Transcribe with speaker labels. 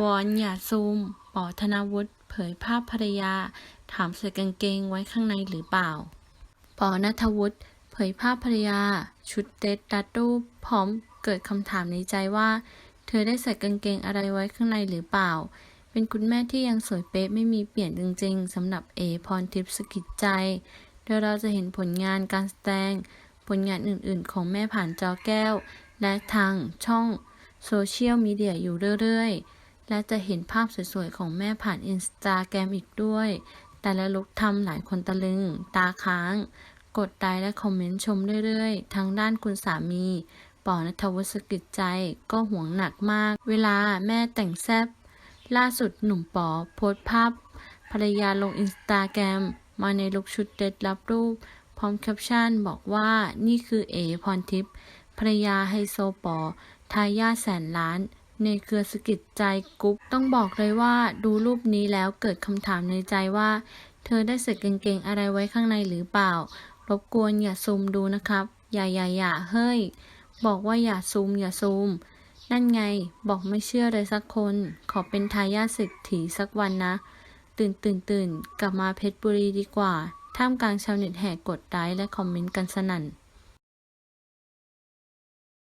Speaker 1: วอนอย่าซูมปอธนาวุฒิเผยภาพภรรยา ถามใส่กางเกงไว้ข้างในหรือเปล่า ปอนัทวุฒิเผยภาพภรรยา ชุดเดทดัดรูปพร้อมเกิดคำถามในใจว่า เธอได้ใส่กางเกงอะไรไว้ข้างในหรือเปล่า เป็นคุณแม่ที่ยังสวยเป๊ะไม่มีเปลี่ยนจริงๆสำหรับเอพรทิพย์สกิจใจโดยเราจะเห็นผลงานการแสดง ผลงานอื่นๆ ของแม่ผ่านจอแก้ว และทางช่องโซเชียลมีเดียอยู่เรื่อยๆ และจะเห็นภาพสวยๆ ของแม่ผ่านอินสตาแกรมอีกด้วย แต่ละลุกทำหลายคนตะลึง ตาค้าง กดไลค์และคอมเมนต์ชมเรื่อยๆทั้งด้านคุณสามีปอนัทวุฒิสกิจใจก็ห่วงหนักมาก เวลาแม่แต่งแซบล่าสุดหนุ่มปอโพสภาพภรรยาลงอินสตาแกรมมาในลุคชุดเด็ดรับรูป พร้อมแคปชั่นบอกว่านี่คือเอพรทิพย์ภรรยาไฮโซปอทายาทแสนล้าน ในเครือสกิจใจกุ๊ปต้องบอกเลยว่าดูรูปนี้แล้วเกิดคำถามในใจว่า เธอได้ใส่กางเกงอะไรไว้ข้างในหรือเปล่า รบกวนอย่าซูมดูนะครับ อย่าอย่าอย่าเฮ้ย บอกว่าอย่าซูมอย่าซูม นั่นไง บอกไม่เชื่อเลยสักคน ขอเป็นทายาทเศรษฐีสักวันนะ ตื่นตื่นตื่นกลับมาเพชรบุรีดีกว่า ท่ามกลางชาวเน็ตแห่กดไลค์และคอมเมนต์กันสนั่น